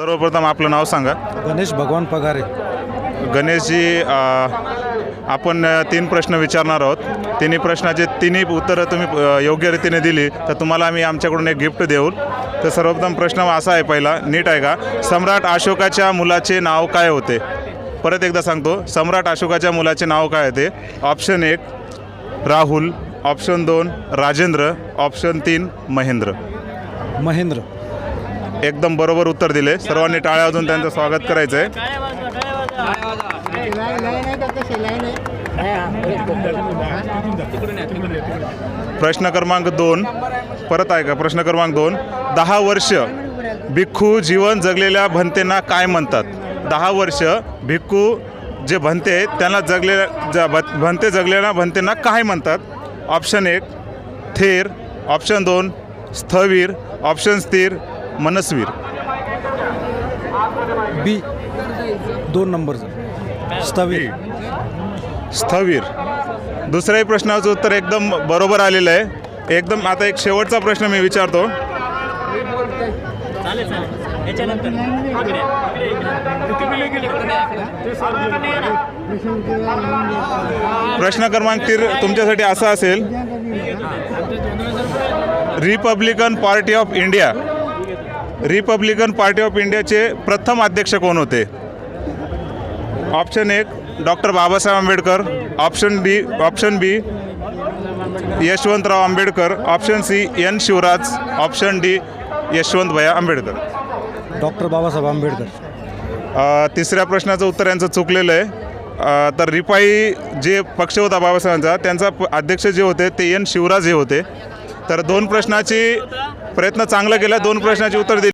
सर्वप्रथम आपलं नाव सांगा. गणेश भगवान पगारे. गणेशजी अ, आपण अ, तीन प्रश्न विचारणार आहोत. तिन्ही प्रश्नाचे तिन्ही उत्तरं तुम्ही अ, योग्य रीतीने दिली तर तुम्हाला आम्ही आमच्याकडून एक गिफ्ट देऊ तर सर्वप्रथम प्रश्न असा आहे पहिला नीट आहे का? सम्राट अशोकाच्या मुलाचे नाव काय होते? परत एकदा सांगतो सम्राट अशोकाच्या मुलाचे नाव काय होते? ऑप्शन एक राहुल ऑप्शन दोन राजेंद्र ऑप्शन तीन महेंद्र. महेंद्र. एकदम बरोबर उत्तर दिले. सर्वांनी टाळ्या वाजून त्यांचं स्वागत करायचं आहे प्रश्न क्रमांक दोन. परत आहे का प्रश्न क्रमांक दोन. दहा वर्ष भिक्खू जीवन जगलेल्या भंतेंना काय म्हणतात? दहा वर्ष भिक्खू जे भंते आहेत त्यांना जगलेल्या ज भ- भंते जगलेल्या भंतेंना काय म्हणतात? ऑप्शन एक थेर. ऑप्शन दोन स्थवीर. ऑप्शन स्थिर. मनस्वीर. बी दोन नंबरचं स्थवीर. स्थवीर. दुसऱ्याही प्रश्नाचं उत्तर एकदम बरोबर आलेलं आहे. एकदम आता एक शेवटचा प्रश्न मी विचारतो. चालेल चालेल याच्यानंतर इकडे इकडे इकडे प्रश्न क्रमांक तीन तुमच्यासाठी असा असेल. Republican Party of India. Republican Party of इंडियाचे प्रथम अध्यक्ष कोण होते? ऑप्शन एक doctor Babasaheb Ambedkar. Option B option B Yashwantrao Ambedkar. Option C N Shivraj. Option D Yashwant Bhaiya Ambedkar. Doctor Babasaheb Ambedkar. तिसऱ्या प्रश्नाचं उत्तर यांचं चुकलेलं आहे. तर रिपाई जे पक्ष होता बाबासाहेबांचा त्यांचा अध्यक्ष जे होते ते एन शिवराज हे होते. तर दोन प्रश्नाची प्रयत्न चांगला केला दोन प्रश्नाची उत्तर दिली.